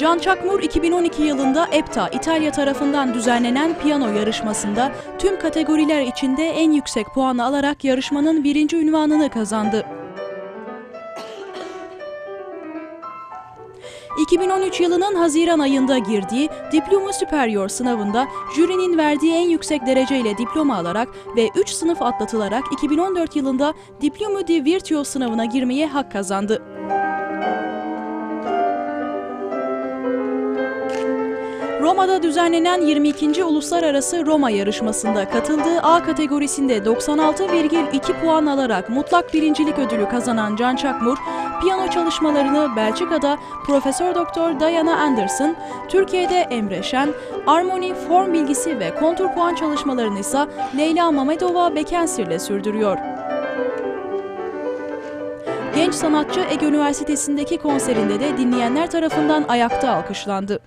Can Çakmur 2012 yılında EPTA İtalya tarafından düzenlenen piyano yarışmasında tüm kategoriler içinde en yüksek puanı alarak yarışmanın birinci ünvanını kazandı. 2013 yılının Haziran ayında girdiği Diploma Superior sınavında jürinin verdiği en yüksek dereceyle diploma alarak ve 3 sınıf atlatılarak 2014 yılında Diploma di Virtuo sınavına girmeye hak kazandı. Roma'da düzenlenen 22. Uluslararası Roma yarışmasında katıldığı A kategorisinde 96,2 puan alarak mutlak birincilik ödülü kazanan Can Çakmur, piyano çalışmalarını Belçika'da Profesör Doktor Diana Anderson, Türkiye'de Emre Şen, armoni, form bilgisi ve kontur puan çalışmalarını ise Leyla Mamedova Bekensir ile sürdürüyor. Genç sanatçı Ege Üniversitesi'ndeki konserinde de dinleyenler tarafından ayakta alkışlandı.